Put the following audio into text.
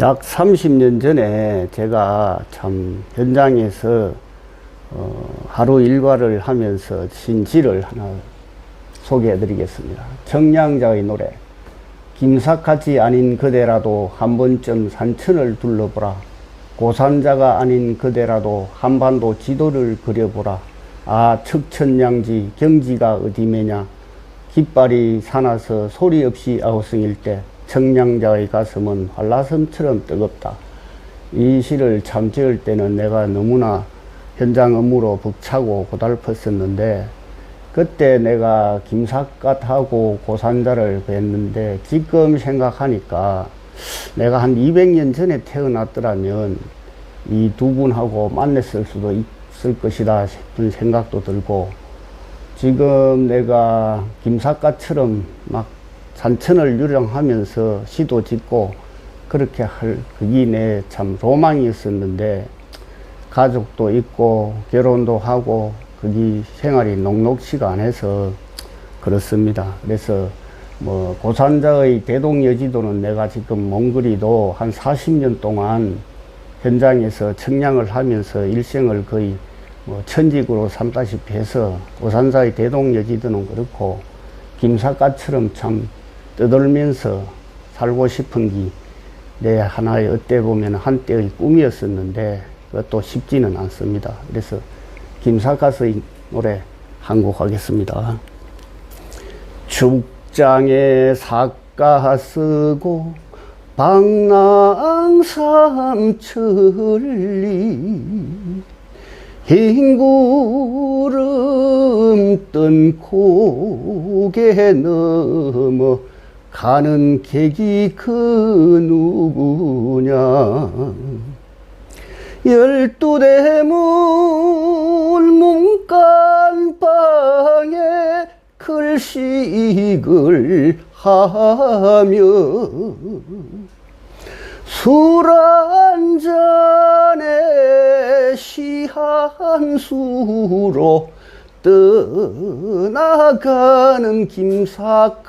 약 30년 전에 제가 참 현장에서 어, 하루 일과를 하면서 신지를 하나 소개해 드리겠습니다. 정량자의 노래. 김삿갓이 아닌 그대라도 한 번쯤 산천을 둘러보라. 고산자가 아닌 그대라도 한반도 지도를 그려보라. 아, 척천양지 경지가 어디매냐. 깃발이 사나서 소리 없이 아우성일 때 청량자의 가슴은 한라섬처럼 뜨겁다. 이 시를 참 지을 때는 내가 너무나 현장 업무로 벅차고 고달팠었는데 그때 내가 김삿갓하고 고산자를 뵀는데 지금 생각하니까 내가 한 200년 전에 태어났더라면 이 두 분하고 만났을 수도 있을 것이다 싶은 생각도 들고 지금 내가 김삿갓처럼 막 산천을 유령하면서 시도 짓고 그렇게 할 그게 내참 로망이었었는데 가족도 있고 결혼도 하고 그게 생활이 녹록치가 않아서 그렇습니다. 그래서 뭐 고산자의 대동여지도는 내가 지금 몽골이도 한 40년 동안 현장에서 청량을 하면서 일생을 거의 뭐 천직으로 삼다시피 해서 고산자의 대동여지도는 그렇고 김삿갓처럼 참 떠돌면서 살고 싶은 게 내 하나의 어때 보면 한때의 꿈이었었는데 그것도 쉽지는 않습니다. 그래서 김삿갓의 노래 한 곡 하겠습리 죽장에 삿가 쓰고 방랑삼천리 흰 구름 뜬 고개 넘어 가는 객이 그 누구냐? 열두 대문 문간방에 글식을 하며 술 한 잔에 시한 수로 떠나가는 김삿갓